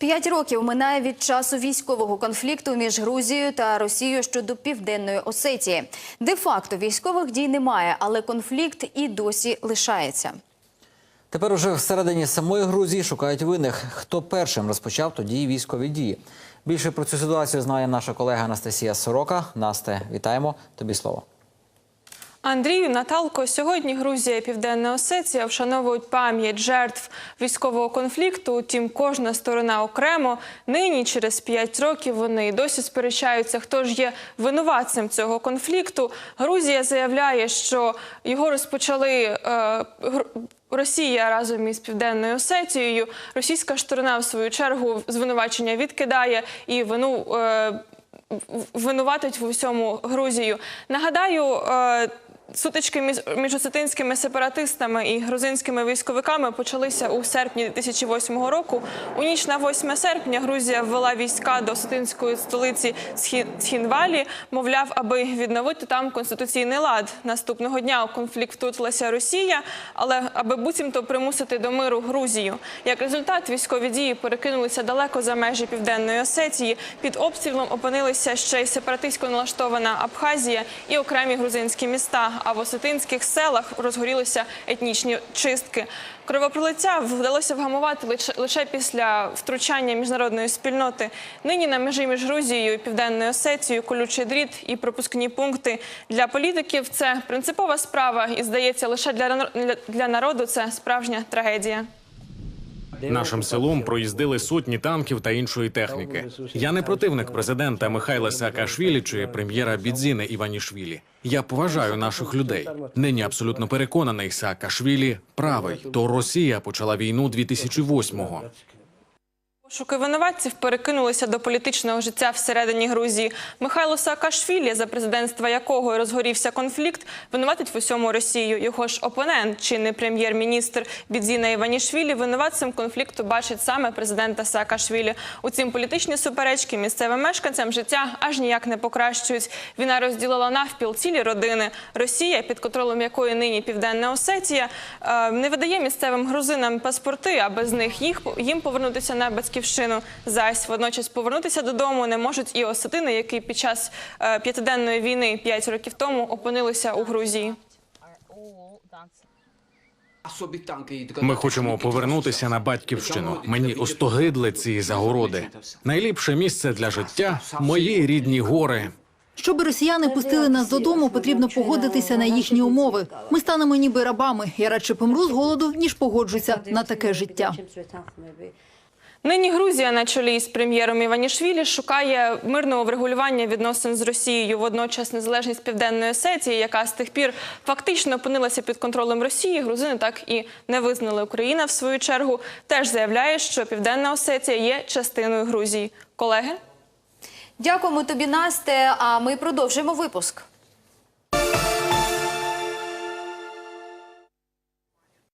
П'ять років минає від часу військового конфлікту між Грузією та Росією щодо південної Осетії. Де-факто військових дій немає, але конфлікт і досі лишається. Тепер уже всередині самої Грузії шукають винних. Хто першим розпочав тоді військові дії? Більше про цю ситуацію знає наша колега Анастасія Сорока. Насте, вітаємо. Тобі слово. Андрію Наталко, сьогодні Грузія і Південна Осетія вшановують пам'ять жертв військового конфлікту. Утім, кожна сторона окремо. Нині, через п'ять років, вони досі сперечаються, хто ж є винуватцем цього конфлікту. Грузія заявляє, що його розпочали. Е, Росія разом із південною Осетією. Російська сторона, в свою чергу, звинувачення відкидає і вину е, винуватить в усьому Грузію. Нагадаю. Сутички між, між осетинськими сепаратистами і грузинськими військовиками почалися у серпні 2008 року. У ніч на 8 серпня Грузія ввела війська до осетинської столиці Схінвалі, мовляв, аби відновити там конституційний лад. Наступного дня у конфлікт втрутилася Росія, але аби буцімто примусити до миру Грузію. Як результат, військові дії перекинулися далеко за межі південної Осетії. Під обстрілом опинилися ще й сепаратистсько налаштована Абхазія і окремі грузинські міста. А в осетинських селах розгорілися етнічні чистки. Кровопролиття вдалося вгамувати лише, лише після втручання міжнародної спільноти. Нині на межі між Грузією і Південною Осетією колючий дріт і пропускні пункти для політиків. Це принципова справа, і здається, лише для, для народу це справжня трагедія. Нашим селом проїздили сотні танків та іншої техніки. Я не противник президента Михайла Саакашвілі чи прем'єра Бідзіни Іванішвілі. Я поважаю наших людей. Нині абсолютно переконаний Саакашвілі правий. То Росія почала війну 2008-го. Пошуки винуватців перекинулися до політичного життя всередині Грузії. Михайло Саакашвілі, за президентства якого розгорівся конфлікт, винуватить в усьому Росію. Його ж опонент, чинний прем'єр-міністр Бідзіна Іванішвілі, винуватцем конфлікту бачить саме президента Саакашвілі. Утім, політичні суперечки місцевим мешканцям життя аж ніяк не покращують. Війна розділила навпіл цілі родини. Росія, під контролем якої нині Південна Осетія, е, не видає місцевим грузинам паспорти, а без них їх їм повернутися на батьківщину. Зась водночас повернутися додому не можуть і осетини, які під час е, п'ятиденної війни п'ять років тому опинилися у Грузії. Ми хочемо повернутися на батьківщину. Мені остогидли ці загороди. Найліпше місце для життя мої рідні гори. Щоб росіяни пустили нас додому, потрібно погодитися на їхні умови. Ми станемо ніби рабами. Я радше помру з голоду, ніж погоджуся на таке життя. Нині Грузія на чолі з прем'єром Іванішвілі шукає мирного врегулювання відносин з Росією. Водночас незалежність Південної Осетії, яка з тих пір фактично опинилася під контролем Росії, грузини так і не визнали. Україна в свою чергу теж заявляє, що Південна Осетія є частиною Грузії. Колеги. Дякуємо тобі, Насте. А ми продовжуємо випуск.